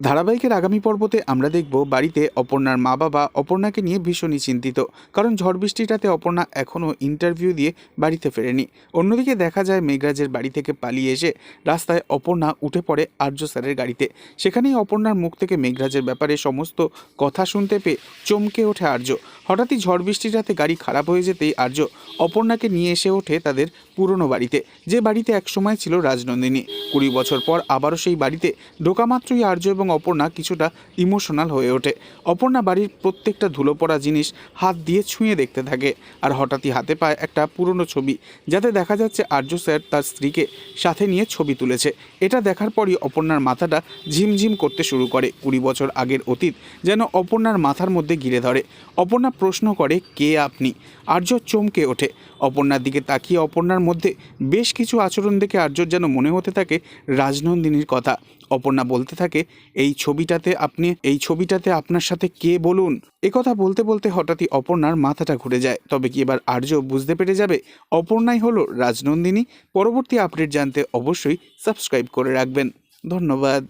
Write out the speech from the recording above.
ধারাবাহিকের আগামী পর্বতে আমরা দেখব বাড়িতে অপর্ণার মা বাবা অপর্ণাকে নিয়ে ভীষণই চিন্তিত। কারণ ঝড় বৃষ্টিটাতে অপর্ণা এখনও ইন্টারভিউ দিয়ে বাড়িতে ফেরেনি। অন্যদিকে দেখা যায় মেঘরাজের বাড়ি থেকে পালিয়ে এসে রাস্তায় অপর্ণা উঠে পড়ে আর্য স্যারের গাড়িতে। সেখানেই অপর্ণার মুখ থেকে মেঘরাজের ব্যাপারে সমস্ত কথা শুনতে পেয়ে চমকে ওঠে আর্য। হঠাৎই ঝড় বৃষ্টিটাতে গাড়ি খারাপ হয়ে যেতেই আর্য অপর্ণাকে নিয়ে এসে ওঠে তাদের পুরনো বাড়িতে, যে বাড়িতে একসময় ছিল রাজনন্দিনী। কুড়ি বছর পর আবারও সেই বাড়িতে ঢোকামাত্রই আর্য এবং অপর্ণা কিছুটা ইমোশনাল হয়ে ওঠে। অপর্ণা বাড়ির প্রত্যেকটা ধুলো পড়া জিনিস হাত দিয়ে ছুঁয়ে দেখতে থাকে আর হঠাৎই হাতে পায় একটা পুরনো ছবি, যাতে দেখা যাচ্ছে আর্য স্যার তার স্ত্রীকে সাথে নিয়ে ছবি তুলেছে। এটা দেখার পরই অপর্ণার মাথাটা ঝিমঝিম করতে শুরু করে। কুড়ি বছর আগের অতীত যেন অপর্ণার মাথার মধ্যে ঘিরে ধরে। অপর্ণা প্রশ্ন করে, কে আপনি? আর্য চমকে ওঠে। অপর্ণার দিকে তাকিয়ে অপর্ণার মধ্যে বেশ কিছু আচরণ দেখে আর্যর যেন মনে হতে থাকে রাজনন্দিনীর কথা। অপর্ণা বলতে থাকে, এই ছবিটাতে আপনি, এই ছবিটাতে আপনার সাথে কে বলুন? কথা বলতে বলতে হঠাৎই অপর্ণার মাথাটা ঘুরে যায়। তবে কি এবার আর্য বুঝতে পেরে যাবে? অপর্ণাই হলো রাজনন্দিনী। পরবর্তী আপডেট জানতে অবশ্যই সাবস্ক্রাইব করে রাখবেন। ধন্যবাদ।